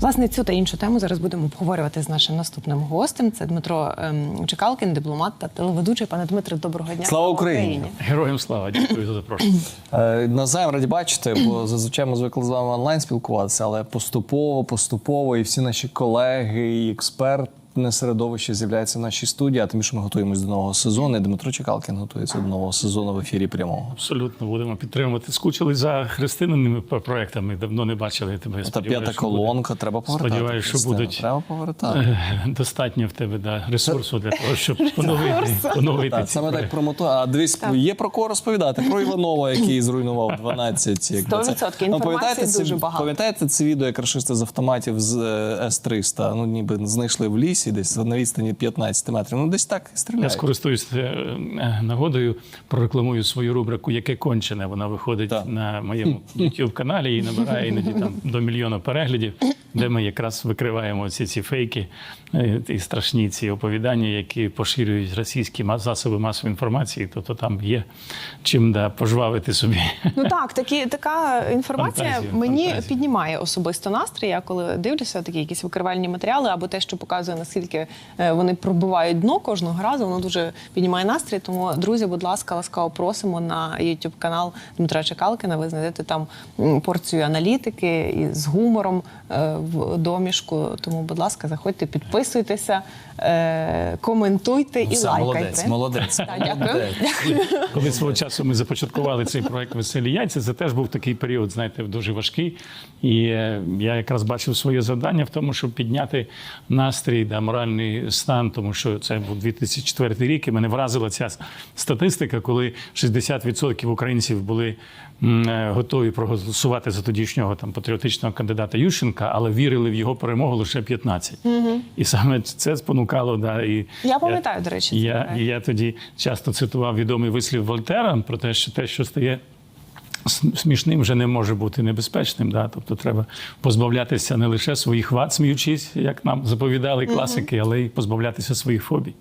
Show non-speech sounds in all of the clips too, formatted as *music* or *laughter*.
Власне, цю та іншу тему зараз будемо обговорювати з нашим наступним гостем. Це Дмитро ем, Чекалкін, дипломат та телеведучий. Пане Дмитре, доброго дня. Слава Україні! Героям слава, дякую за запрошення. *clears throat* Назаєм раді бачити, бо зазвичай ми звикли з вами онлайн спілкуватися, але поступово, поступово, і всі наші колеги, і експертне середовище з'являється в нашій студії. А тим більше ми готуємось до нового сезону. І Дмитро Чекалкін готується до нового сезону в ефірі прямого. Абсолютно будемо підтримувати. Скучили за христинними проектами. Давно не бачили тебе. Та п'ята що буде- колонка, треба повертати. Сподіваюсь, що Христина, будуть Треба повертати. е, достатньо в тебе да, ресурсу для того, щоб поновити, поновити Так, ці саме так про мото. А дивись, є про кого розповідати. Про Іванова, який зруйнував 12. якби це. 100%. Ну, Інформації дуже багато. Пам'ятаєте це відео, як рашисти з автоматів з е, С-300? Ну, ніби знайшли в лісі, десь на відстані 15 метрів. Ну, десь так і Я стріляють. скористуюсь е, нагодою, прорекламую свою рубрику Яке кончене. Вона виходить Так. на моєму *laughs* youtube каналі і набирає іноді там до мільйона переглядів, де ми якраз викриваємо ці, ці фейки е, і страшні ці оповідання, які поширюють російські засоби масової інформації. Тобто там є чим да, пожвавити собі. Ну так, такі така інформація Фантазію, мені фантазію. піднімає особисто настрій. Я коли дивлюся такі якісь викривальні матеріали, або те, що показує наскільки е, вони пробивають дно кожного разу, воно дуже піднімає настрій. Тому, друзі, будь ласка, ласкаво просимо на youtube канал Дмитра Чекалкина. Ви знайдете там порцію аналітики і з гумором е, в домішку. Тому, будь ласка, заходьте, підписуйтеся, е, коментуйте і Все, лайкайте. молодець, молодець. Так, дякую. Молодець. Коли свого часу ми започаткували цей проект Веселі яйця, це теж був такий період, знаєте, дуже важкий. І я якраз бачив своє завдання в тому, щоб підняти настрій да, моральний стан, тому що це був 2004 рік, і мене вразила ця статистика, коли 60% українців були е, готові проголосувати за тодішнього там патріотичного кандидата Ющенка, але вірили в його перемогу лише 15. І саме це спонукало. Да, і Я пам'ятаю, до речі, цей я, я тоді часто цитував відомий вислів Вольтера про те, що те, що стає смішним, вже не може бути небезпечним. Да? Тобто треба позбавлятися не лише своїх вад, сміючись, як нам заповідали класики, але й позбавлятися своїх фобій.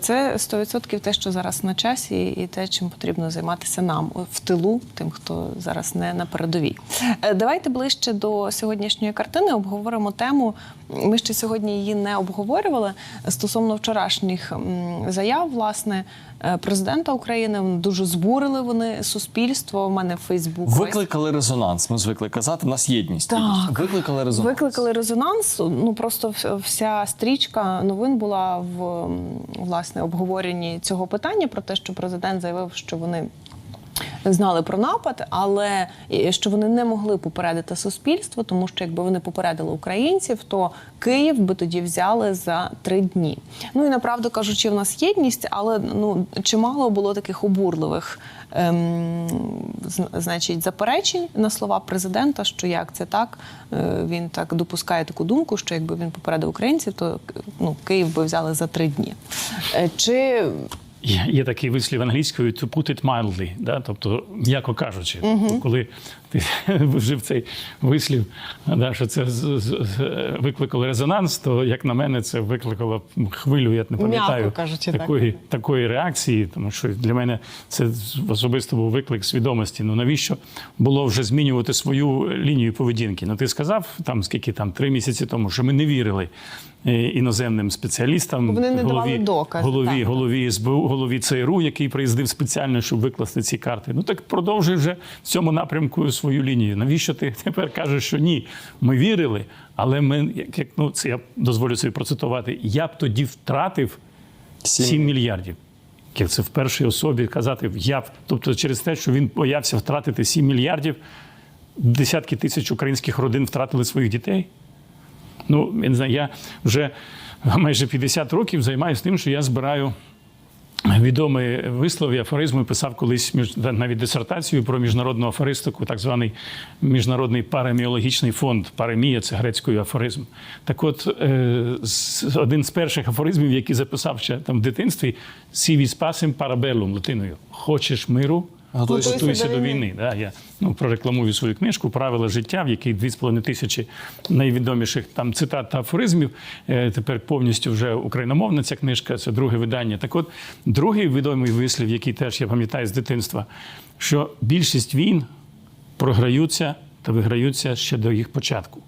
Це 100% те, що зараз на часі, і те, чим потрібно займатися нам в тилу, тим, хто зараз не на передовій. Е, Давайте ближче до сьогоднішньої картини обговоримо тему. Ми ще сьогодні її не обговорювали стосовно вчорашніх заяв, власне, е, президента України. Вони Дуже збурили вони суспільство. У мене Фейсбук Викликали резонанс. Ми звикли казати, У нас єдність. Так. Викликали резонанс. Викликали резонанс. Ну просто вся стрічка новин була в власне обговоренні цього питання про те, що президент заявив, що вони. Знали про напад, але що вони не могли попередити суспільство, тому що якби вони попередили українців, то Київ би тоді взяли за три дні. Ну і направду кажучи, в нас єдність, але ну чимало було таких обурливих ем, значить, заперечень на слова президента, що як це так, Е, він так допускає таку думку, що якби він попередив українців, то ну, Київ би взяли за три дні. Е, Чи Є, такий вислів англійською to put it mildly, да? тобто, м'яко кажучи, тобто, коли ти *laughs* вжив цей вислів, да, що це викликало резонанс, то як на мене, це викликало хвилю, я не пам'ятаю кажучи, так. такої, такої реакції, тому що для мене це особисто був виклик свідомості. Ну навіщо було вже змінювати свою лінію поведінки? Ну ти сказав там скільки там три місяці тому, що ми не вірили е, іноземним спеціалістам, Вони не давали голові, голові, так. голові СБУ, голові ЦРУ, який приїздив спеціально, щоб викласти ці карти. Ну так продовжуй вже в цьому напрямку свою лінію. Навіщо ти *laughs* тепер кажеш, що ні? Ми вірили, але ми, як, як ну це я дозволю собі процитувати, я б тоді втратив Сім. 7 мільярдів. Як це в першій особі казати я б, тобто через те, що він боявся втратити 7 мільярдів, десятки тисяч українських родин втратили своїх дітей. Ну, я не знаю, я вже майже 50 років займаюся тим, що я збираю відомий вислов і афоризми писав колись навіть дисертацію про міжнародну афористику, так званий міжнародний параміологічний фонд. Паремія це грецькою афоризм. Так от е, один з перших афоризмів, який записав ще там в дитинстві, сіві спасим парабелум латиною. Хочеш миру? Готуйся Готуйся до до війни. війни. Да, я ну, прорекламую свою книжку Правила життя, в якій 2,5 тисячі найвідоміших там цитат та афоризмів. Е, Тепер повністю вже україномовна ця книжка, це друге видання. Так от, другий відомий вислів, який теж я пам'ятаю з дитинства, що більшість війн програються та виграються ще до їх початку.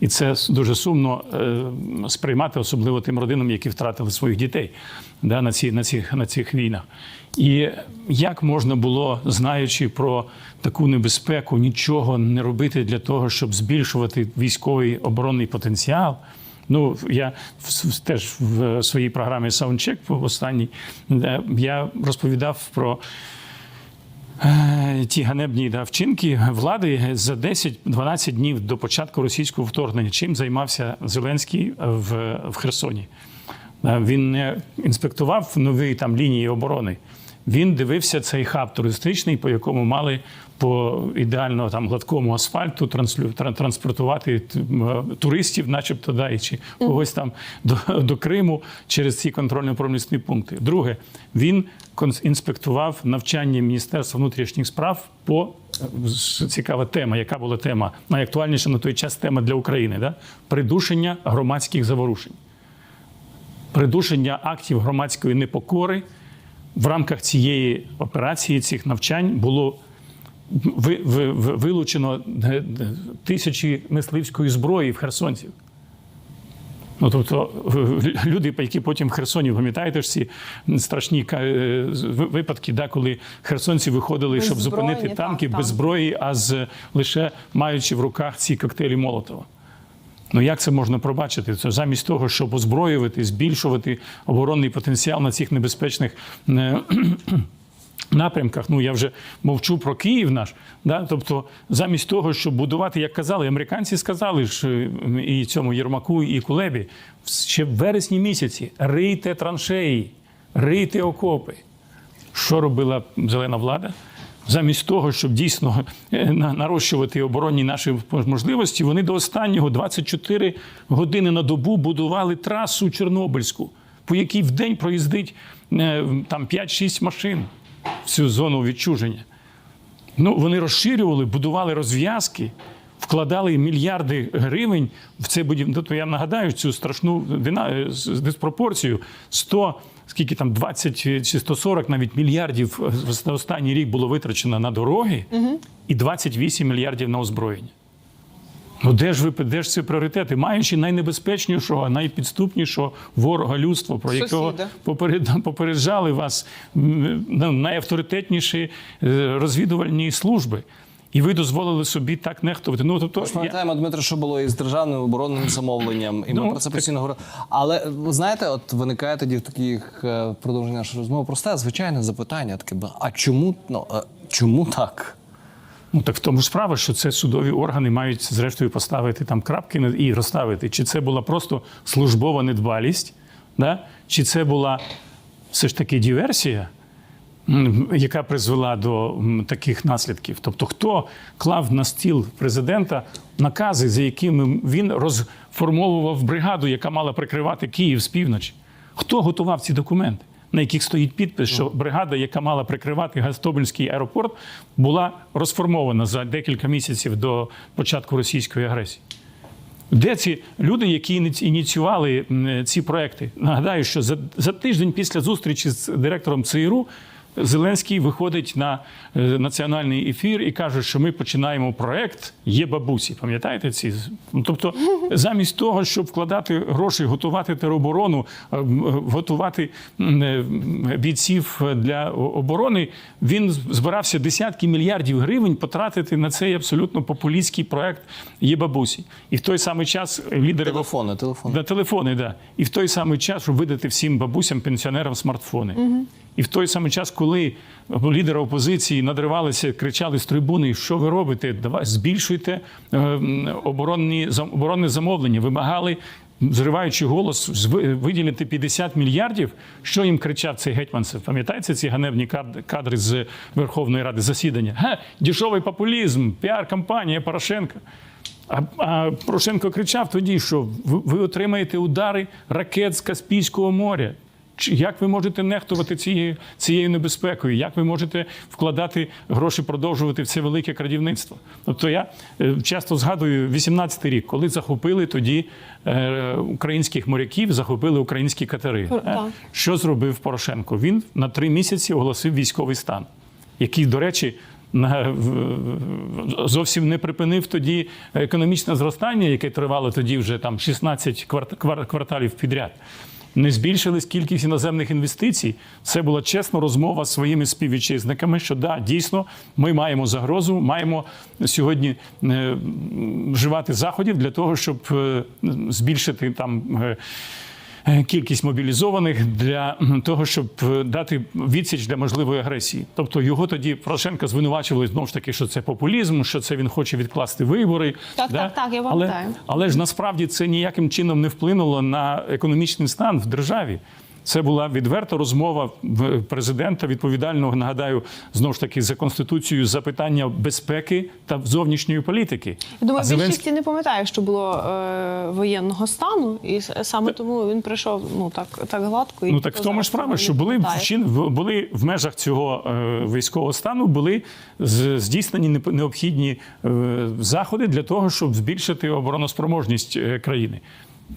І це дуже сумно е, сприймати, особливо тим родинам, які втратили своїх дітей да, на, ці, на, цих, на цих війнах. І як можна було, знаючи про таку небезпеку, нічого не робити для того, щоб збільшувати військовий оборонний потенціал? Ну, я теж в своїй програмі Soundcheck останній я розповідав про Е, ті ганебні да, вчинки влади за 10-12 днів до початку російського вторгнення. Чим займався Зеленський в, в Херсоні? Е, Він не інспектував нові там лінії оборони. Він дивився цей хаб туристичний, по якому мали по ідеально там гладкому асфальту транспортувати туристів, начебто, да, і чи когось там до, до Криму через ці контрольно-промислові пункти. Друге, він інспектував навчання Міністерства внутрішніх справ по е, цікава тема. Яка була тема? Найактуальніша на той час тема для України да? придушення громадських заворушень придушення актів громадської непокори в рамках цієї операції, цих навчань було ви- ви- ви- вилучено е, е, тисячі мисливської зброї в херсонців. Ну, тобто люди, які потім в Херсоні, пам'ятаєте ж ці страшні е, випадки, да, коли херсонці виходили, щоб Беззбройні, зупинити танки так. без зброї, а з лише маючи в руках ці коктейлі Молотова. Ну як це можна пробачити? Це замість того, щоб озброювати, збільшувати оборонний потенціал на цих небезпечних е, *clears throat* напрямках. Ну я вже мовчу про Київ наш. Да? Тобто, замість того, щоб будувати, як казали, американці сказали ж е, і цьому Єрмаку, і Кулебі, ще в вересні місяці рийте траншеї, рийте окопи. Що робила зелена влада? Замість того, щоб дійсно е, нарощувати оборонні наші можливості, вони до останнього 24 години на добу будували трасу Чорнобильську, по якій в день проїздить е, там 5-6 машин в цю зону відчуження. Ну, вони розширювали, будували розв'язки, вкладали мільярди гривень в це будівництво. Тобто я нагадаю цю страшну е, диспропорцію. 100, скільки там 20 чи 140 навіть мільярдів за останній рік було витрачено на дороги, і 28 мільярдів на озброєння. Ну, де ж ви де ж ці пріоритети, маючи найнебезпечнішого, найпідступнішого ворога людства, про якого Сусіда. поперед, попереджали вас ну, найавторитетніші е, розвідувальні служби. І ви дозволили собі так нехтувати. Ну тобто Ми ж я, Дмитро, що було із державним оборонним замовленням, і ми Ну, про це так- постійно говорили. Але знаєте, от виникає тоді в таких е, продовження нашої розмови просте, звичайне запитання. Таке, а чому ну а чому так? ну так в тому ж справа, що це судові органи мають зрештою поставити там крапки і розставити, чи це була просто службова недбалість, да? чи це була все ж таки диверсія. Яка призвела до таких наслідків. Тобто, хто клав на стіл президента накази, за якими він розформовував бригаду, яка мала прикривати Київ з півночі? Хто готував ці документи, на яких стоїть підпис, що бригада, яка мала прикривати Гастомельський аеропорт, була розформована за декілька місяців до початку російської агресії? Де ці люди, які ініціювали ці проекти? Нагадаю, що за, за тиждень після зустрічі з директором ЦРУ Зеленський виходить на е, національний ефір і каже, що ми починаємо проект Є бабусі. Пам'ятаєте ці? Ну, Тобто, *laughs* замість того, щоб вкладати гроші, готувати тероборону, е, е, готувати бійців для оборони, він збирався десятки мільярдів гривень потратити на цей абсолютно популістський проект Є бабусі. І в той самий час лідери Телефони, телефони. Да, телефони, да. І в той самий час, щоб видати всім бабусям, пенсіонерам смартфони. І в той самий час, коли лідери опозиції надривалися, кричали з трибуни, що ви робите? Давай збільшуйте е, оборонні оборонне замовлення. Вимагали, зриваючи голос, виділити 50 мільярдів. Що їм кричав цей гетьманцев? Пам'ятаєте ці ганебні кадри з Верховної Ради засідання? Га, дешевий популізм, піар-кампанія Порошенка. А, а Порошенко кричав тоді, що ви, ви отримаєте удари ракет з Каспійського моря. Як ви можете нехтувати цією, цією небезпекою? Як ви можете вкладати гроші, продовжувати в це велике крадівництво? Тобто я е, часто згадую 18-й рік, коли захопили тоді е, українських моряків, захопили українські катери. Так. Е, Що зробив Порошенко? Він на три місяці оголосив військовий стан, який, до речі, на- зовсім не припинив тоді економічне зростання, яке тривало тоді вже там 16 кварт- квар- кварталів підряд. Не збільшилась кількість іноземних інвестицій. Це була чесна розмова з своїми співвітчизниками, що да, дійсно ми маємо загрозу, маємо сьогодні е, вживати заходів для того, щоб е, збільшити там. Е, Кількість мобілізованих для того, щоб е, дати відсіч для можливої агресії. Тобто його тоді Порошенка звинувачували знову ж таки, що це популізм, що це він хоче відкласти вибори. Так, так, так, я але, але ж насправді це ніяким чином не вплинуло на економічний стан в державі. Це була відверта розмова президента відповідального, нагадаю, знову ж таки за конституцією за питання безпеки та зовнішньої політики. Я думаю, Зеленський- більшості не пам'ятає, що було е, воєнного стану, і саме тому він прийшов ну так, так гладко. І Ну так в тому ж справа, що були вчин, в- були в межах цього е, військового стану були здійснені необхідні е, заходи для того, щоб збільшити обороноспроможність е, країни.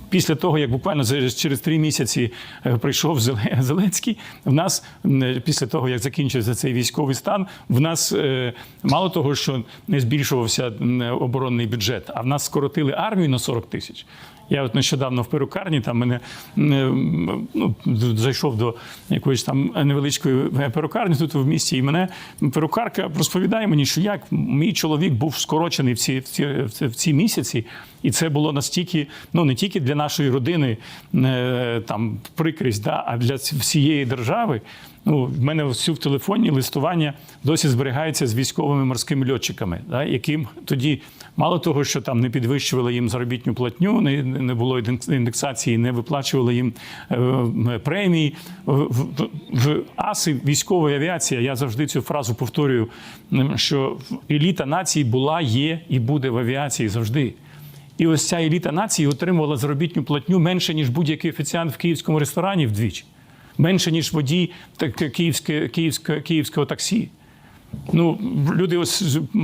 Після того, як буквально через три місяці е, прийшов *laughs* Зеленський, в нас м, після того, як закінчився цей військовий стан, в нас е, мало того, що не збільшувався оборонний бюджет, а в нас скоротили армію на 40 тисяч. Я от нещодавно в перукарні там мене ну, зайшов до якоїсь там невеличкої перукарні тут в місті, і мене перукарка розповідає мені, що як мій чоловік був скорочений в ці, в ці, в ці, в ці місяці, і це було настільки, ну не тільки для нашої родини е, там прикрість, да, а для всієї держави. Ну, в мене всю в телефоні листування досі зберігається з військовими морськими льотчиками, да, яким тоді мало того, що там не підвищували їм заробітну платню, не, не було індексації, не виплачували їм е, премії. В, в, аси військової авіації я завжди цю фразу повторюю, що еліта нації була, є і буде в авіації завжди. І ось ця еліта нації отримувала заробітну платню менше, ніж будь-який офіціант в київському ресторані вдвічі, менше, ніж водій київське, київське, київського таксі. Ну, люди ось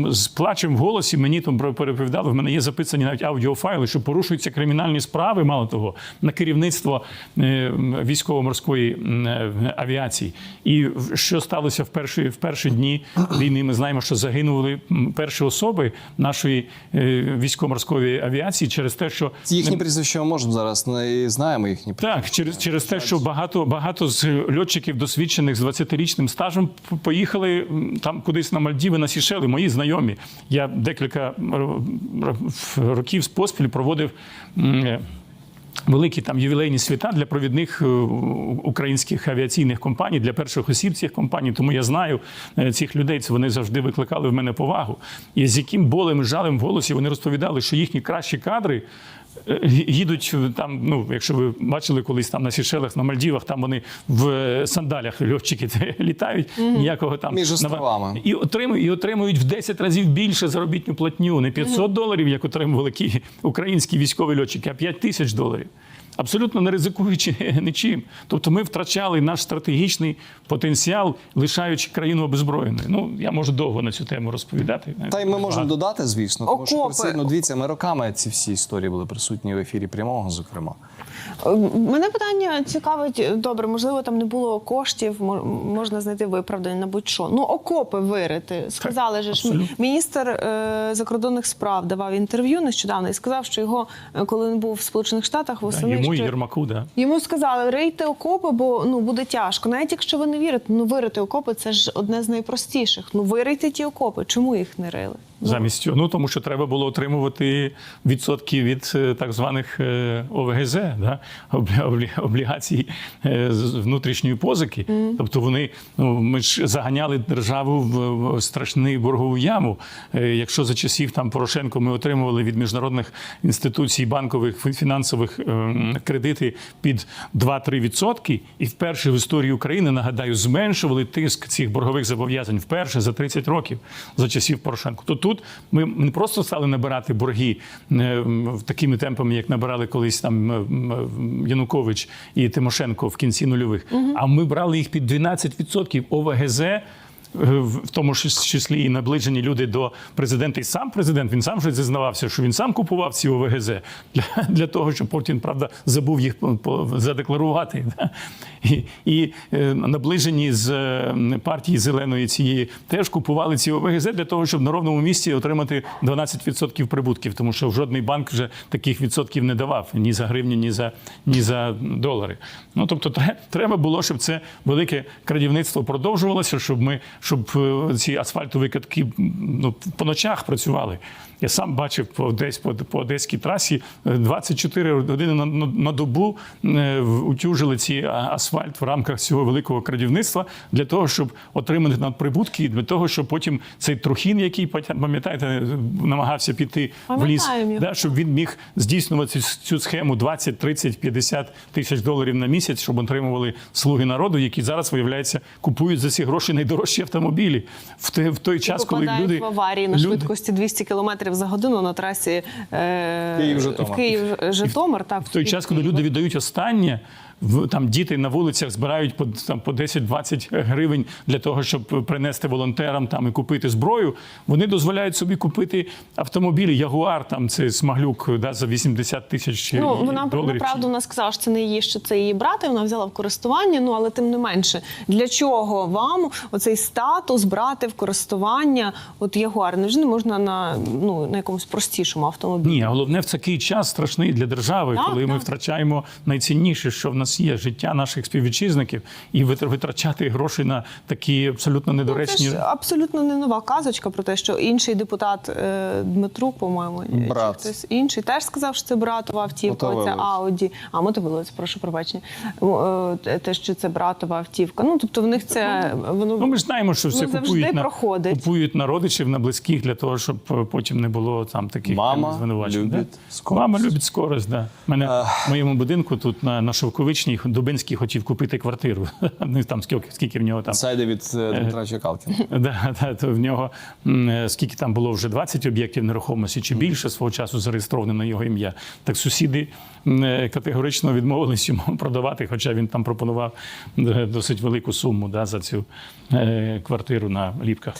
з, плачем в голосі мені там переповідали, в мене є записані навіть аудіофайли, що порушуються кримінальні справи, мало того, на керівництво е, військово-морської е, авіації. І що сталося в перші, в перші дні війни? Ми знаємо, що загинули перші особи нашої е, військово-морської авіації через те, що Їхні прізвища можемо зараз не знаємо їхні. так, через, через те, що багато, багато з льотчиків, досвідчених з 20-річним стажем, поїхали м, кудись на Мальдіви, на Сішели, мої знайомі. Я декілька років поспіль проводив. е, Великі там ювілейні свята для провідних е, українських авіаційних компаній, для перших осіб цих компаній. Тому я знаю е, цих людей. Це вони завжди викликали в мене повагу. І з яким болем жалем в голосі вони розповідали, що їхні кращі кадри їдуть е, там. Ну, якщо ви бачили колись там на Сішелах, на Мальдівах, там вони в е, сандалях льотчики *laughs* літають. Ніякого там Між островами. і отримують, і отримують в 10 разів більше заробітну платню. Не 500 доларів, як отримували кі- українські військові льотчики, а 5 тисяч доларів. Абсолютно не ризикуючи *laughs* нічим. Тобто ми втрачали наш стратегічний потенціал, лишаючи країну обезброєною. Ну я можу довго на цю тему розповідати. Та й ми можемо додати, звісно, тому що ну, дивіться, ми роками ці всі історії були присутні в ефірі прямого, зокрема. Мене питання цікавить, добре, можливо, там не було коштів, мо- можна знайти виправдання на будь-що. Ну, окопи вирити. Сказали же ж, міністр е, закордонних справ давав інтерв'ю нещодавно і сказав, що його, е, коли він був в Сполучених Штатах, восени Йому і Єрмаку, да. Йому сказали, рийте окопи, бо ну буде тяжко. Навіть якщо ви не вірите, ну вирити окопи це ж одне з найпростіших. Ну вирийте ті окопи. Чому їх не рили? Ну, Замість цього, ну тому що треба було отримувати відсотки від е, так званих е, ОВГЗ, да? облі- облі- облігацій е, внутрішньої позики. Тобто вони ну ми ж заганяли державу в, страшну боргову яму. Якщо за часів там Порошенко ми отримували від міжнародних інституцій банкових фінансових ем, кредити під 2-3 відсотки, і вперше в історії України нагадаю зменшували тиск цих боргових зобов'язань вперше за 30 років за часів Порошенко. То тут. Ми не просто стали набирати борги е, такими темпами, як набирали колись там м, м, Янукович і Тимошенко в кінці нульових, а ми брали їх під 12% ОВГЗ. В в тому ж числі і наближені люди до президента, і сам президент він сам вже зізнавався, що він сам купував ці ОВГЗ для, для того, щоб потім правда забув їх задекларувати. І, і е, наближені з е, партії зеленої цієї теж купували ці ОВГЗ для того, щоб на ровному місці отримати 12% прибутків, тому що жодний банк вже таких відсотків не давав ні за гривню, ні за ні за долари. Ну тобто, тре- треба було, щоб це велике крадівництво продовжувалося, щоб ми щоб е, ці асфальтові катки ну, по ночах працювали. Я сам бачив по десь по, по одеській трасі е, 24 години на, на, на добу е, утюжили ці асфальт в рамках цього великого крадівництва для того, щоб отримати надприбутки, і для того, щоб потім цей трухін, який пам'ятаєте, намагався піти в ліс, да, щоб він міг здійснювати цю- цю схему 20, 30, 50 тисяч доларів на місяць, щоб отримували слуги народу, які зараз виявляється купують за ці гроші найдорожчі автомобілі. В той, в той час, коли люди в аварії на люди- швидкості 200 км за годину на трасі е, Київ-Житомир. в Київ-Житомир. Так, в той час, коли люди віддають останнє, там діти на вулицях збирають по там по 10-20 гривень для того, щоб принести волонтерам там і купити зброю. Вони дозволяють собі купити автомобілі. Ягуар там це смаглюк да, за 80 тисяч Ну, вона доларів. направду вона сказала, що це не її, що це її брати. Вона взяла в користування. Ну але тим не менше, для чого вам оцей статус брати в користування? От Ягуар невже не можна на ну на якомусь простішому автомобілі? Ні, головне в такий час страшний для держави, Так, коли ми втрачаємо найцінніше, що в нас є життя наших співвітчизників, і витрачати гроші на такі абсолютно Ну, недоречні. Це ж абсолютно не нова казочка про те, що інший депутат е, Дмитрук, по-моєму, чи хтось інший теж сказав, що це братова автівка. Мотовиловець. Ауді. А мотовиловець, прошу пробачення. Е, те- що це братова автівка. Ну тобто в них це воно Ну, ми ж знаємо, що все Ну, купують на, проходить. купують на родичів, на близьких для того, щоб е, потім не було там таких Мама звинувачень. любить да? скорость. Мама любить скорость. Да. Мене в моєму будинку тут на, на Шовковичній Дубинський хотів купити квартиру. *laughs* Ну, там скільки, скільки в нього там. Сайди від е, Дмитра Чекалкіна. *laughs* Да, да, то в нього е, скільки там було вже 20 об'єктів нерухомості чи більше свого часу зареєстровано на його ім'я. Так сусіди е, категорично відмовились йому *laughs* продавати, хоча він там пропонував е, досить велику суму да, за цю е, квартиру на ліпках.